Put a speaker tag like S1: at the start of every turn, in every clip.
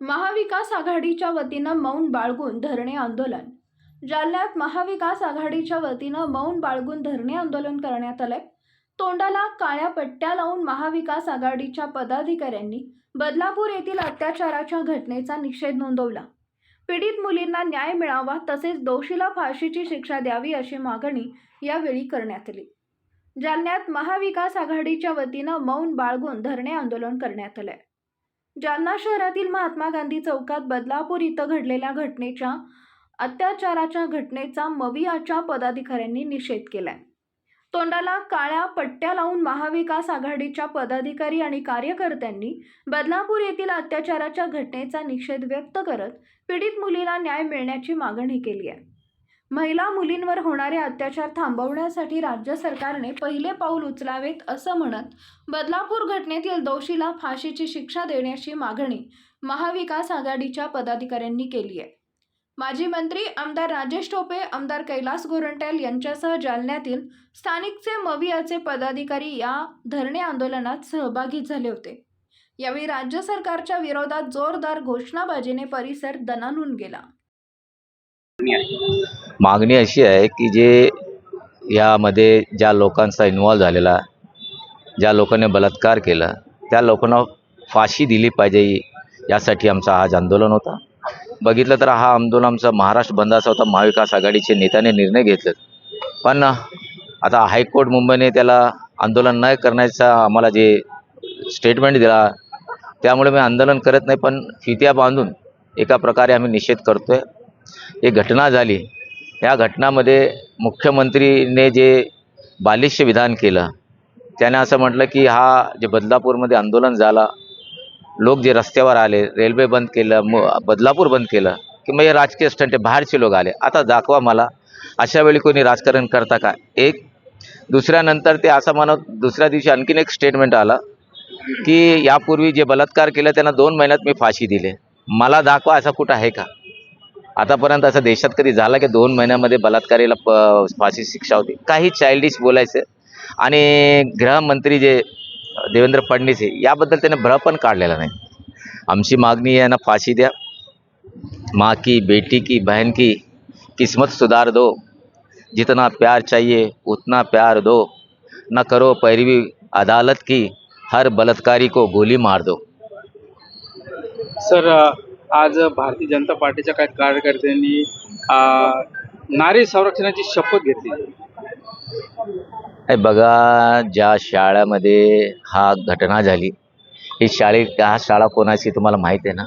S1: महाविकास आघाडीच्या वतीनं मौन बाळगून धरणे आंदोलन. जालन्यात महाविकास आघाडीच्या वतीनं मौन बाळगून धरणे आंदोलन करण्यात आलंय. तोंडाला काळ्या पट्ट्या लावून महाविकास आघाडीच्या पदाधिकाऱ्यांनी बदलापूर येथील अत्याचाराच्या घटनेचा निषेध नोंदवला. पीडित मुलींना न्याय मिळावा तसेच दोषीला फाशीची शिक्षा द्यावी अशी मागणी यावेळी करण्यात आली. जालन्यात महाविकास आघाडीच्या वतीनं मौन बाळगून धरणे आंदोलन करण्यात आलंय. जालना शहरातील महात्मा गांधी चौकात बदलापूर इथं घडलेल्या घटनेच्या अत्याचाराच्या घटनेचा मवियाच्या पदाधिकाऱ्यांनी निषेध केलाय. तोंडाला काळ्या पट्ट्या लावून महाविकास आघाडीच्या पदाधिकारी आणि कार्यकर्त्यांनी बदलापूर येथील अत्याचाराच्या घटनेचा निषेध व्यक्त करत पीडित मुलीला न्याय मिळण्याची मागणी केली आहे. महिला मुलींवर होणारे अत्याचार थांबवण्यासाठी राज्य सरकारने पहिले पाऊल उचलावेत असं म्हणत बदलापूर घटनेतील दोषीला फाशीची शिक्षा देण्याची मागणी महाविकास आघाडीच्या पदाधिकाऱ्यांनी केली आहे. माजी मंत्री आमदार राजेश टोपे आमदार कैलास गोरंट्याल यांच्यासह जालन्यातील स्थानिकचे मवियाचे पदाधिकारी या धरणे आंदोलनात सहभागी झाले होते. यावेळी राज्य सरकारच्या विरोधात जोरदार घोषणाबाजीने परिसर दणानून गेला.
S2: मागणी अशी आहे की जे यामध्ये ज्या लोकांचा इन्वॉल्व झालेला ज्या लोकांनी बलात्कार केला त्या लोकांना फाशी दिली पाहिजे यासाठी आमचा आज आंदोलन होता. बघितलं तर हा आंदोलन आमचा महाराष्ट्र बंदाचा होता महाविकास आघाडीचे नेत्याने निर्णय घेतले पण आता हायकोर्ट मुंबईने त्याला आंदोलन न करण्याचा आम्हाला जे स्टेटमेंट दिला त्यामुळे मी आंदोलन करत नाही पण फित्या बांधून एका प्रकारे आम्ही निषेध करतो आहे एक घटना झाली. या घटनामध्ये मुख्यमंत्रीने जे बालिश विधान केलं त्याने असं म्हटलं की हा जे बदलापूरमध्ये आंदोलन झाला लोक जे रस्त्यावर आले रेल्वे बंद केलं म बदलापूर बंद केलं की मग हे राजकीय स्टंट बाहेरचे लोक आले. आता दाखवा मला अशा वेळी कोणी राजकारण करता का? एक. दुसऱ्यानंतर ते असं म्हणत दुसऱ्या दिवशी आणखीन एक स्टेटमेंट आलं की यापूर्वी जे बलात्कार केलं त्यांना दोन महिन्यात मी फाशी दिले. मला दाखवा असं कुठं आहे का? आतापर्यंत असं देशात कधी झाला की दोन महिन्यामध्ये बलात्कारीला प फाशी शिक्षा होती? काही चाइल्डिश बोलायचं. आणि गृहमंत्री जे देवेंद्र फडणवीस आहे याबद्दल त्याने भ्र पण काढलेला नाही. आमची मागणी आहे ना फाशी द्या. माँ की बेटी की बहन की किस्मत सुधार दो. जितना प्यार चाहिए उतना प्यार दो. न करो पैरवी अदालत की हर बलात्कारी को गोली मार दो.
S3: सर आज भारतीय जनता पार्टीच्या काही कार्यकर्त्यांनी नारी संरक्षणाची शपथ घेतली.
S2: बघा ज्या शाळेमध्ये हा घटना झाली ही शाळे हा शाळा कोणाची तुम्हाला माहिती आहे ना?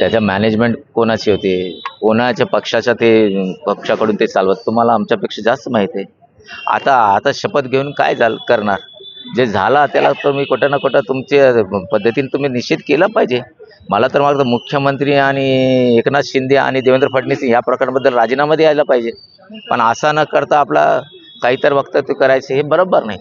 S2: त्याच्या मॅनेजमेंट कोणाची होती? कोणाच्या पक्षाच्या ते पक्षाकडून ते चालवत? तुम्हाला आमच्यापेक्षा जास्त माहिती आहे. आता आता शपथ घेऊन काय झालं करणार? जे झालं त्याला तुम्ही कुठं ना कुठं तुमच्या पद्धतीने तुम्ही निश्चित केला पाहिजे. मला तर मला मुख्यमंत्री आणि एकनाथ शिंदे आणि देवेंद्र फडणवीस या प्रकरणाबद्दल राजीनामा द्यायला पाहिजे. पण असा न करता आपला काहीतरी वक्तव्य करायचं हे बरोबर नाही.